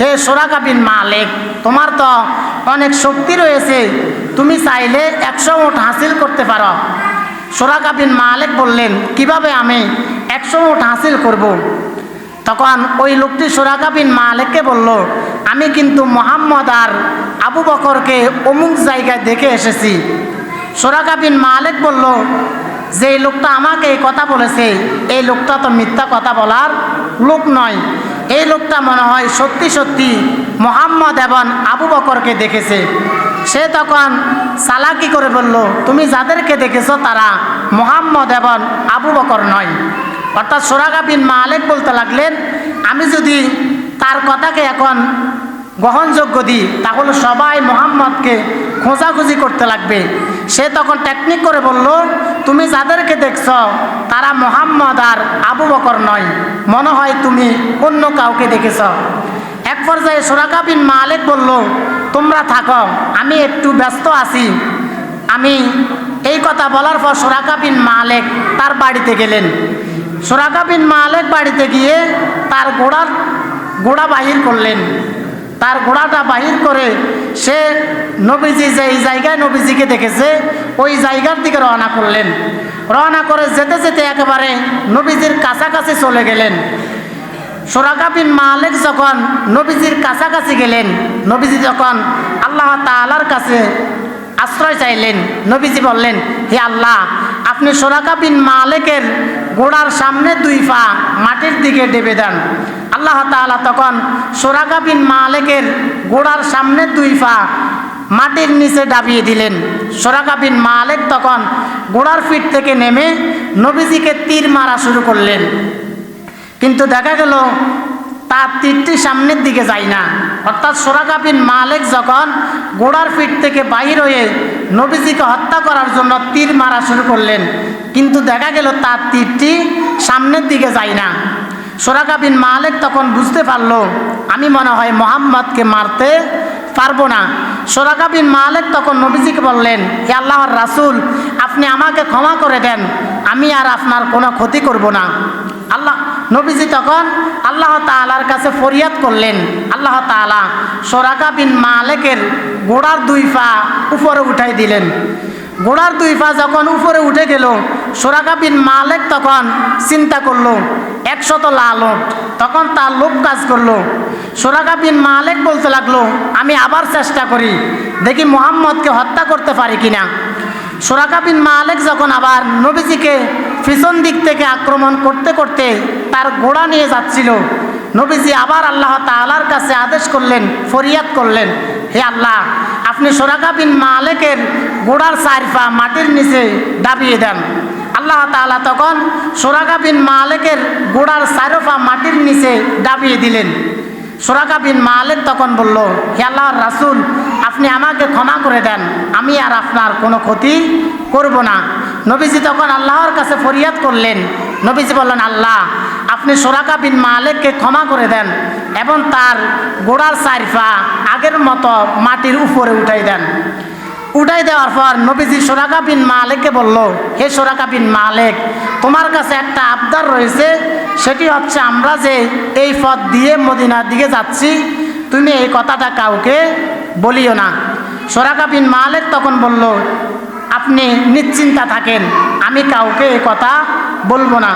হে সোরাকা বিন মালিক, তোমার তো অনেক শক্তি রয়েছে। তুমি চাইলে একশো উঠ হাসিল করতে পারো। সোরাকা বিন মালিক বললেন, কীভাবে আমি একশো উঠ হাসিল করব। তখন ওই লোকটি সোরাকা বিন মালিককে বলল, আমি কিন্তু মোহাম্মদ আর আবু বকরকে অমুক জায়গায় দেখে এসেছি। সোরাকা বিন মালিক বলল যে লোকটা আমাকে এই কথা বলেছে, এই লোকটা তো মিথ্যা কথা বলার লোক নয়। এই লোকটা মনে হয় সত্যি সত্যি মোহাম্মদ এবং আবু বকরকে দেখেছে। সে তখন সালাকি করে বলল, তুমি যাদেরকে দেখেছ তারা মোহাম্মদ এবং আবু বকর নয়। অর্থাৎ সোরাগা বিন মালেক বলতে লাগলেন, আমি যদি তার কথাকে এখন গ্রহণযোগ্য দিই, তাহলে সবাই মোহাম্মদকে খোঁজাখুঁজি করতে লাগবে। সে তখন টেকনিক করে বলল, তুমি যাদেরকে দেখছ, তারা মোহাম্মদ আর আবু বকর নয়। মনে হয় তুমি অন্য কাউকে দেখেছ। এক পর্যায়ে সোরাকা বিন মালিক বলল, তোমরা থাকো, আমি একটু ব্যস্ত আছি। আমি এই কথা বলার পর সোরাকা বিন মালেক তার বাড়িতে গেলেন। সোরাকা বিন মালেক বাড়িতে গিয়ে তার গোড়ার, গোড়া বাহির করলেন। তার ঘোড়াটা বাহির করে সে নবীজি যে এই জায়গায় নবীজিকে দেখেছে, ওই জায়গার দিকে রওনা করলেন। রওনা করে যেতে যেতে একেবারে নবীজির কাছাকাছি চলে গেলেন। সোরাকা বিন মালিক যখন নবীজির কাছাকাছি গেলেন, নবীজি যখন আল্লাহ তালার কাছে আশ্রয় চাইলেন, নবীজি বললেন, হে আল্লাহ, আপনি সোরাকা বিন মালিকের গোড়ার সামনে দুই পা মাটির দিকে ডেবে দেন। আল্লাহ তাআলা তখন সোরাকা বিন মালিকের গোড়ার সামনে দুই পা মাটির নিচে ডাবিয়ে দিলেন। সোরাকা বিন মালিক তখন গোড়ার ফিট থেকে নেমে নবীজিকে তীর মারা শুরু করলেন। কিন্তু দেখা গেল তার তীরটি সামনের দিকে যায় না। অর্থাৎ সোরাকা বিন মালিক যখন গোড়ার ফিট থেকে বাহির হয়ে নবীজিকে হত্যা করার জন্য তীর মারা শুরু করলেন, কিন্তু দেখা গেল তার তীরটি সামনের দিকে যায় না। সোরাকা বিন মালিক তখন বুঝতে পারল, আমি মনে হয় মোহাম্মদকে মারতে পারব না। সোরাকা বিন মালিক তখন নবীজিকে বললেন, হে আল্লাহর রাসূল, আপনি আমাকে ক্ষমা করে দেন, আমি আর আপনার কোনো ক্ষতি করব না। আল্লাহ, নবীজি তখন আল্লাহ তালার কাছে ফরিয়াদ করলেন। আল্লাহ তালা সোরাকা বিন মালেকের গোড়ার দুই পা উপরে উঠাই দিলেন। গোড়ার দুই পা যখন উপরে উঠে গেল, সোরাকা বিন মালেক তখন চিন্তা করল একশত লাল ওট তখন তার লোভ কাজ করল। সোরাকা বিন মালেক বলতে লাগল, আমি আবার চেষ্টা করি, দেখি মোহাম্মদকে হত্যা করতে পারি কিনা। সোরাকা বিন মালেক যখন আবার নবীজিকে পিছন দিক থেকে আক্রমণ করতে করতে তার ঘোড়া নিয়ে যাচ্ছিল, নবীজি আবার আল্লাহ তালার কাছে আদেশ করলেন, ফরিয়াদ করলেন, হে আল্লাহ, আপনি সোরাকা বিন মালেকের ঘোড়ার সাইরফা মাটির নিচে দাবিয়ে দেন। আল্লাহ তাআলা তখন সোরাকা বিন মালেকের গোড়ার সাইরফা মাটির নিচে দাবিয়ে দিলেন। সোরাকা বিন মালেক তখন বলল, হে আল্লাহর রাসূল, আপনি আমাকে ক্ষমা করে দেন, আমি আর আপনার কোনো ক্ষতি করব না। নবীজি তখন আল্লাহর কাছে ফরিয়াদ করলেন। নবীজি বললেন, আল্লাহ, আপনি সোরাকা বিন মালেককে ক্ষমা করে দেন এবং তার গোড়ার সাইরফা আগের মতো মাটির উপরে উঠাই দেন। উঠাই দেওয়ার পর নবীজি সোরাকা বিন মালেককে বলল, হে সোরাকা বিন মালেক, তোমার কাছে একটা আবদার রয়েছে, সেটি হচ্ছে আমরা যে এই পথ দিয়ে মদিনার দিকে যাচ্ছি, তুমি এই কথাটা কাউকে বলিও না। সোরাকা বিন মালেক তখন বলল, আপনি নিশ্চিন্তা থাকেন, আমি কাউকে এই কথা বলব না।